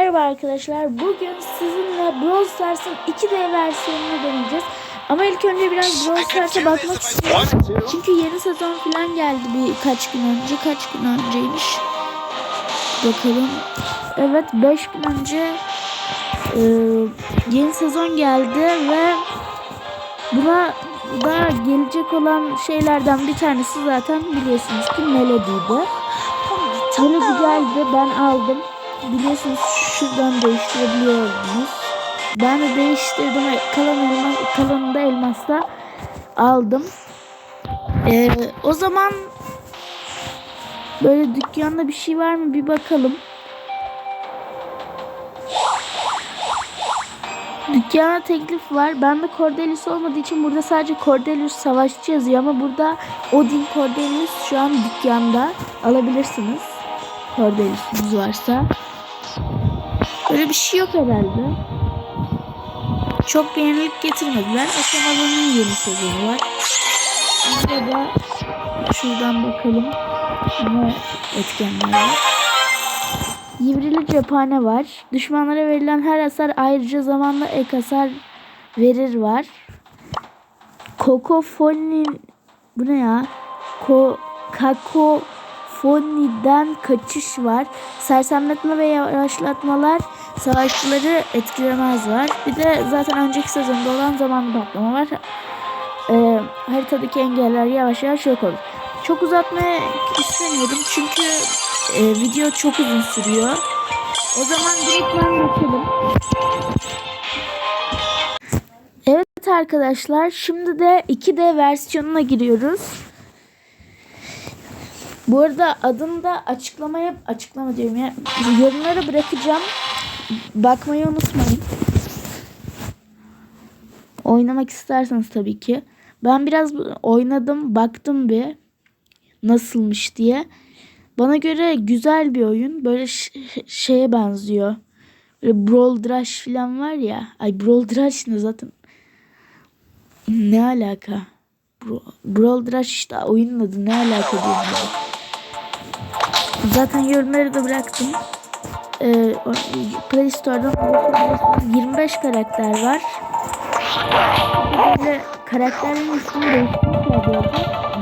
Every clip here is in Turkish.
Merhaba arkadaşlar. Bugün sizinle Brawl Stars'ın 2D versiyonunu deneyeceğiz. Ama ilk önce biraz Brawl Stars'a bakmak istiyorum. Çünkü yeni sezon falan geldi birkaç gün önce. Kaç gün önceymiş? Bakalım. Evet 5 gün önce e, yeni sezon geldi ve buna da gelecek olan şeylerden bir tanesi zaten biliyorsunuz ki Melody'di. Melody geldi ben aldım. Biliyorsunuz şuradan değiştirebiliyorsunuz. Ben de değiştirdim kalan elmas, kalanını da elmasla aldım. Ee, o zaman böyle dükkanda bir şey var mı bir bakalım. Dükkana teklif var. Bende Cordelius olmadığı için burada sadece Cordelius savaşçı yazıyor ama burada Odin Cordelius şu an dükkanda alabilirsiniz. Cordelius'unuz varsa. Öyle bir şey yok herhalde. Çok bir yenilik getirmediler. Aşamalarının yeni sezonu var. Burada da şuradan bakalım ne etkenler var. Yivrili cephane var. Düşmanlara verilen her hasar ayrıca zamanla ek hasar verir var. Kokofonin bu ne ya? Ko kakofoniden kaçış var. Sersemletme ve yavaşlatmalar savaşçıları etkilemez var. Bir de zaten önceki sezonda olan zamanlı patlama var. Ee, haritadaki engeller yavaş yavaş yok olur. Çok uzatmak istemiyorum çünkü e, video çok uzun sürüyor. O zaman direkt ben geçelim. Evet arkadaşlar şimdi de 2D versiyonuna giriyoruz. Bu arada adını da açıklamaya açıklama diyorum ya yorumlara bırakacağım. Bakmayı unutmayın. Oynamak isterseniz tabii ki. Ben biraz oynadım, baktım bir nasılmış diye. Bana göre güzel bir oyun. Böyle şeye benziyor. Böyle Brawl Dash falan var ya. Ay Brawl Dash ne zaten? Ne alaka? Brawl Dash işte oyunun adı ne alaka diyorum. Zaten yorumları da bıraktım. Ee, Play Store'dan 25 karakter var. Böyle karakterlerin ismini değiştirmişler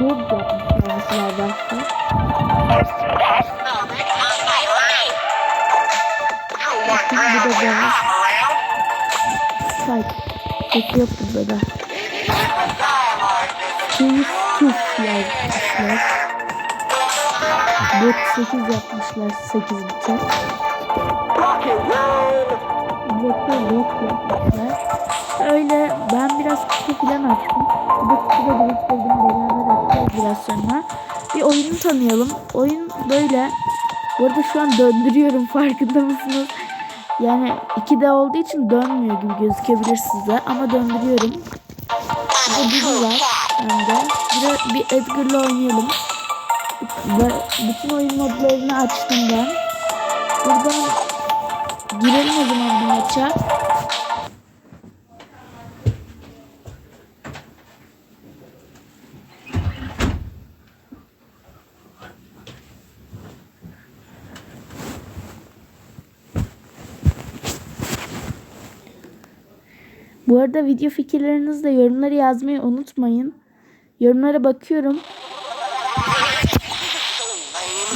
bu arada. Yapmışlar mesela başta. Şimdi bu da böyle. Spike. Sesi yoktu burada. Steve Tooth yazmışlar. Bot 8 yapmışlar 8 biten. Bot'ta bot yapmışlar. Öyle ben biraz kutu falan açtım. Bu kutuda biriktirdim beraber açacağız biraz sonra. Bir oyunu tanıyalım. Oyun böyle. Bu arada şu an döndürüyorum farkında mısınız? Yani 2D olduğu için dönmüyor gibi gözükebilir size ama döndürüyorum. Burada biri var bende. Bir, bir Edgar'la oynayalım. Bütün oyun modlarını açtım ben. Buradan girelim o zaman bu maça. Bu arada video fikirlerinizi de yorumlara yazmayı unutmayın. Yorumlara bakıyorum.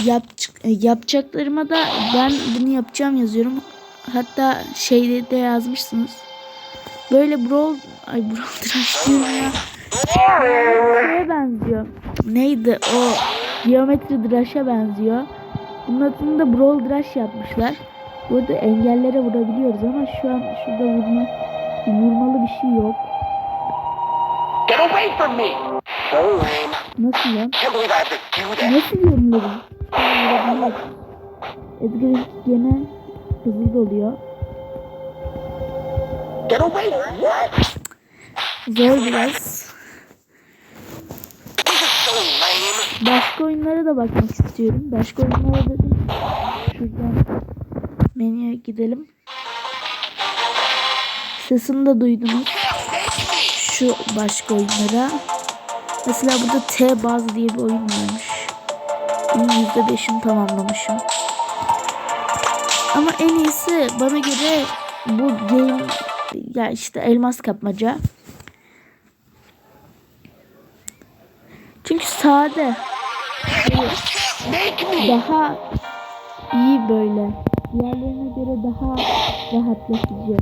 Yap, yapacaklarıma da ben bunu yapacağım yazıyorum. Hatta şeyde de yazmışsınız. Böyle brawl ay brawl trash diyorum ya. Şeye benziyor. Neydi o? Geometri Drash'a benziyor. Bunun adını da Brawl Drash yapmışlar. Burada engellere vurabiliyoruz ama şu an şurada vurma vurmalı bir şey yok. Get away from me! Nasıl lan? Nasıl yorumladın? Edgar gene hızlı doluyor. Get away! What? Zor biraz. Başka oyunlara da bakmak istiyorum. Başka oyunlara dedim. Şuradan menüye gidelim. Sesini de duydunuz. Şu başka oyunlara. Mesela burada T-Baz diye bir oyun varmış. Bunun %5'ini tamamlamışım. Ama en iyisi bana göre bu game ya işte elmas kapmaca. Çünkü sade. Daha iyi böyle. Diğerlerine göre daha rahatlatıcı.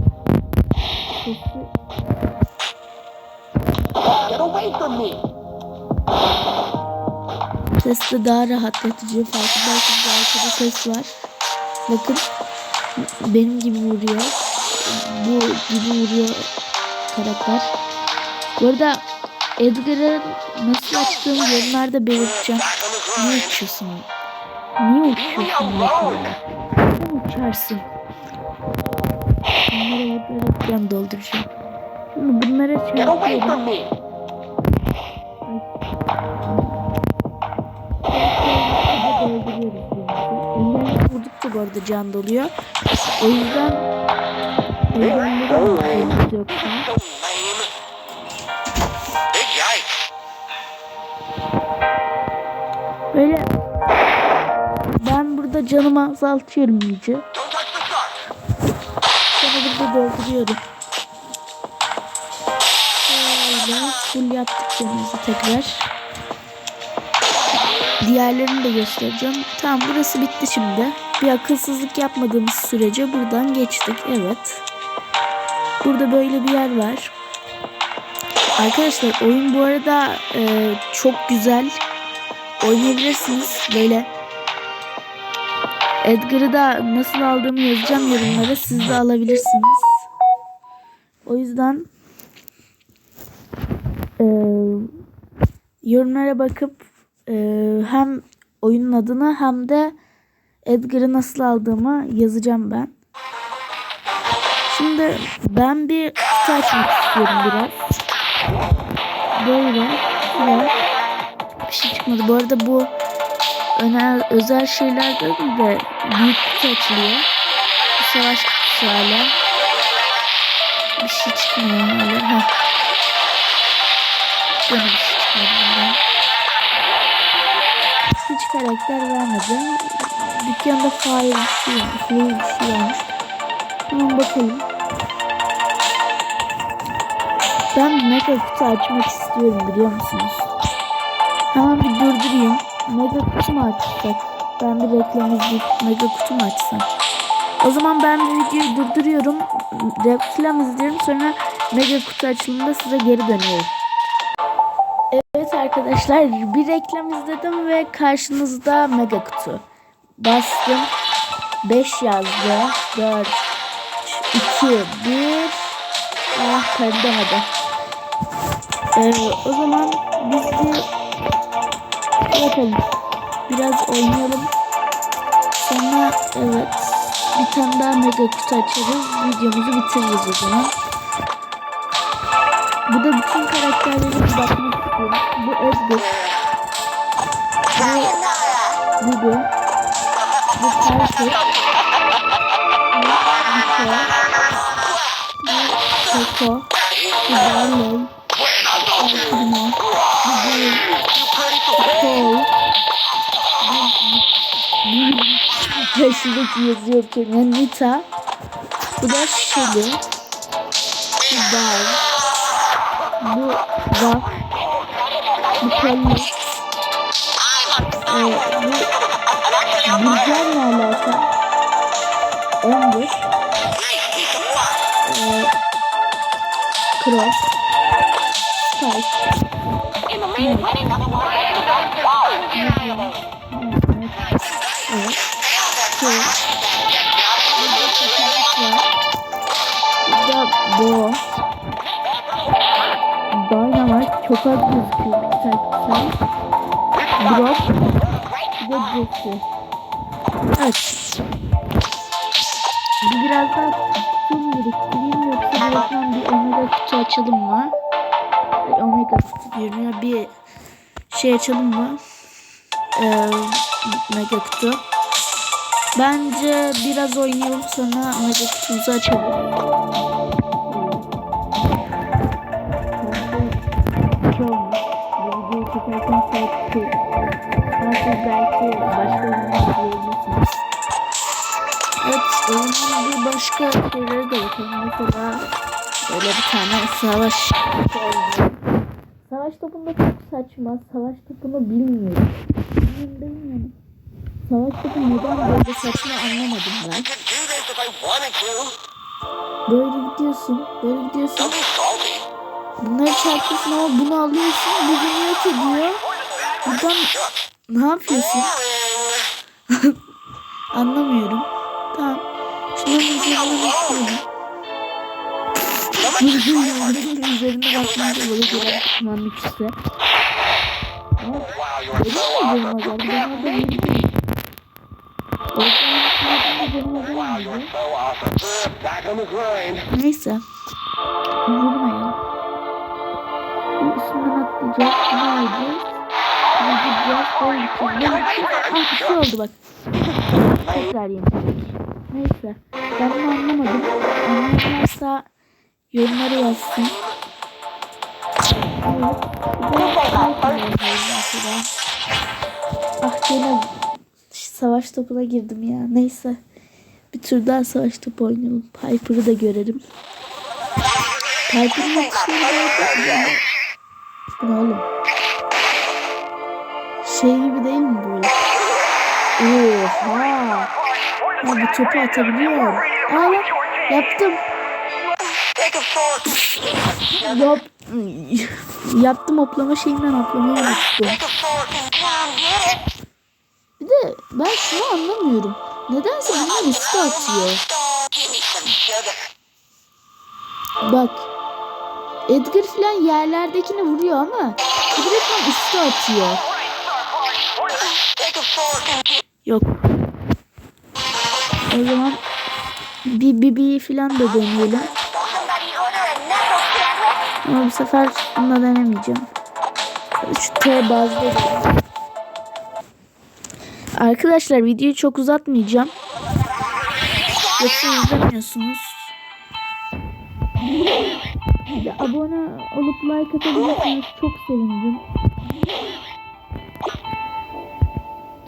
Get away from me. Ses daha rahatlatıcı. Farkındaysanız arkada ses var. Bakın benim gibi vuruyor. Bu gibi vuruyor karakter. Bu arada Edgar'ın nasıl açtığımı yorumlarda belirteceğim. Niye uçuyorsun? Niye uçuyorsun? Neden uçarsın? Bunları reklam dolduracağım. Şimdi bunlara çarpıyorum. Bu arada can doluyor. O yüzden. Böyle ben burada canımı azaltıyorum iyice. Sonra burada dolduruyorum. Böyle full yaptık canımızı tekrar. Diğerlerini de göstereceğim. Tamam burası bitti şimdi. Bir akılsızlık yapmadığımız sürece buradan geçtik. Evet. Burada böyle bir yer var. Arkadaşlar oyun bu arada e, çok güzel. Oynayabilirsiniz. Böyle Edgar'ı da nasıl aldığımı yazacağım yorumlara. Siz de alabilirsiniz. O yüzden e, yorumlara bakıp e, hem oyunun adını hem de Edgar'ı nasıl aldığımı yazacağım ben. Şimdi ben bir kutu açmak istiyorum biraz. Böyle. Ve bir şey çıkmadı. Bu arada bu özel, özel şeyler değil de büyük kutu açılıyor. Bu savaş kutusu hala. Bir şey çıkmıyor hala. Heh. Gene bir şey çıkmadı. Hiç karakter vermedi. Dükkanda fire bir şey var. Fire bir şey varmış. Hemen bakalım. Ben mega kutu açmak istiyorum biliyor musunuz? Hemen bir durdurayım. Mega kutu mu açsak? Ben bir reklam izleyip mega kutu mu açsam? O zaman ben bu videoyu durduruyorum. Reklam izliyorum sonra mega kutu açılımında size geri dönüyorum. Evet arkadaşlar bir reklam izledim ve karşınızda mega kutu. Bastım. 5 yazdı. 4 2 1 Ah kaydemedim. Ee, o zaman biz bir yapalım. Biraz oynayalım. Sonra evet bir tane daha mega kutu açarız. Videomuzu bitiririz o zaman. Bu da bütün karakterlere bir bakmak istiyorum. Bu Edgar. Bu Bibi. Coco. Bu Cole. Bu Yaşındaki yazıyor kelime Nita. Bu da. Bu Bar. Bu Rock. Bu Kelly. Çok az gözüküyor. Güzel. Drop. De Jesse. Evet. Bir biraz daha kutum biriktireyim yoksa birazdan bir omega kutu açalım mı? Bir omega kutu diyorum ya bir şey açalım mı? Ee, mega kutu. Bence biraz oynayalım sonra mega kutumuzu açalım. Bir tane savaş oynuyor. Savaş topunda çok saçma. Savaş topunu bilmiyorum. Bilmiyorum. Savaş topu neden böyle saçma anlamadım ben. Böyle gidiyorsun. Böyle gidiyorsun. Bunları çarpıyorsun ama bunu alıyorsun. Bu bunu yok ediyor. Buradan ne yapıyorsun? Anlamıyorum. Tamam. Şunların üzerine bakıyorum. Bunların üzerine bakmanca böyle gelen pişmanlık işte. Ama you're benim so mi canıma geldi? Ben orada grind. Neyse. Vurmayalım. Bir üstünden atlayacağız. Ne alacağız? Ne gideceğiz? Böyle gideceğiz. Böyle gideceğiz. Ah bir şey oldu bak. Tekrar yenecek. Neyse. Ben bunu anlamadım. Anlayan varsa yorumlara yazsın. Evet. Ah gene savaş topuna girdim ya. Neyse. Bir tur daha savaş topu oynayalım. Piper'ı da görelim. Piper'ın. Bu ne oğlum? Şey gibi değil mi böyle? Oha! Ya bu topu atabiliyor. Aa yaptım. Yap. yaptım hoplama şeyinden hoplamayı unuttum. Bir de ben şunu anlamıyorum. Nedense bunun üstü atıyor. Bak. Edgar falan yerlerdekini vuruyor ama direktman üstü atıyor. Yok. O zaman bir bibi falan da deneyelim. Ama bu sefer bununla denemeyeceğim. Şu T bazlı. Arkadaşlar videoyu çok uzatmayacağım. Yoksa izlemiyorsunuz. Abone olup like atabilirseniz çok sevinirim.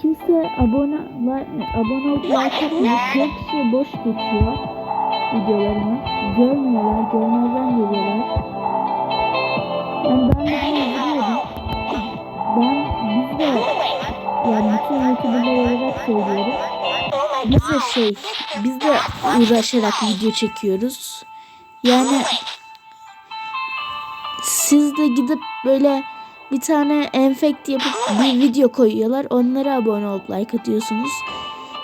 Kimse abone like, abone olup like atmıyor. Çok kişi boş geçiyor videolarımı. Görmüyorlar, görmezden geliyorlar. Söylüyorum. Biz de şey, biz de uğraşarak video çekiyoruz. Yani siz de gidip böyle bir tane enfekt yapıp bir video koyuyorlar. Onlara abone olup like atıyorsunuz.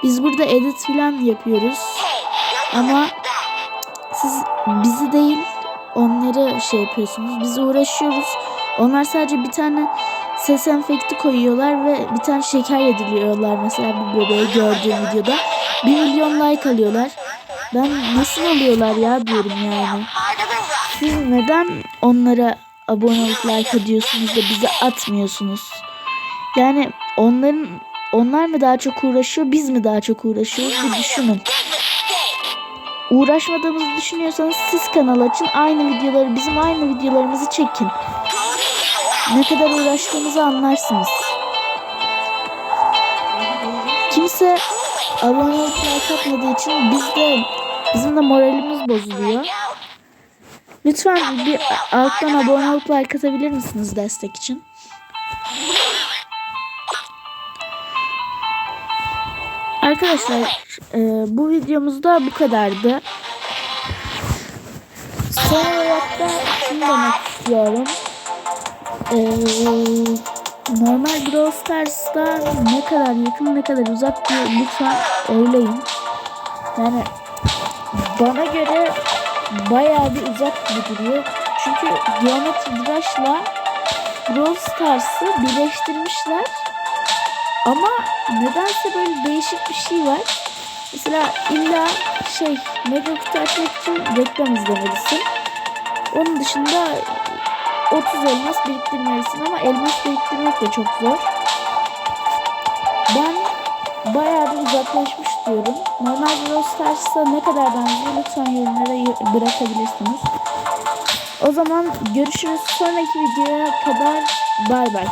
Biz burada edit falan yapıyoruz. Ama siz bizi değil onları şey yapıyorsunuz. Biz uğraşıyoruz. Onlar sadece bir tane ses enfekti koyuyorlar ve bir tane şeker yediriyorlar mesela bir bebeğe gördüğüm videoda. Bir milyon like alıyorlar. Ben nasıl alıyorlar ya diyorum yani. Siz neden onlara abone olup like atıyorsunuz da bize atmıyorsunuz? Yani onların onlar mı daha çok uğraşıyor biz mi daha çok uğraşıyoruz bir düşünün. Uğraşmadığımızı düşünüyorsanız siz kanal açın aynı videoları bizim aynı videolarımızı çekin. Ne kadar uğraştığımızı anlarsınız. Kimse abone like atmadığı için biz de bizim de moralimiz bozuluyor. Lütfen bir alttan abone olup like atabilir misiniz destek için? Arkadaşlar e, bu videomuzda bu kadardı. Son olarak da şunu demek istiyorum. E, normal Brawl Stars'ta ne kadar yakın ne kadar uzak diye lütfen oylayın. Yani bana göre bayağı bir uzak gibi duruyor. Çünkü Geometry Dash'la Brawl Stars'ı birleştirmişler. Ama nedense böyle değişik bir şey var. Mesela illa şey mega kutu açmak için reklam izlemelisin. Onun dışında 30 elmas biriktirmelisin ama elmas biriktirmek de çok zor. Ben bayağı bir uzaklaşmış diyorum. Normal Brawl Stars'a ne kadar benziyor lütfen yorumlara bırakabilirsiniz. O zaman görüşürüz. Sonraki videoya kadar bay bay.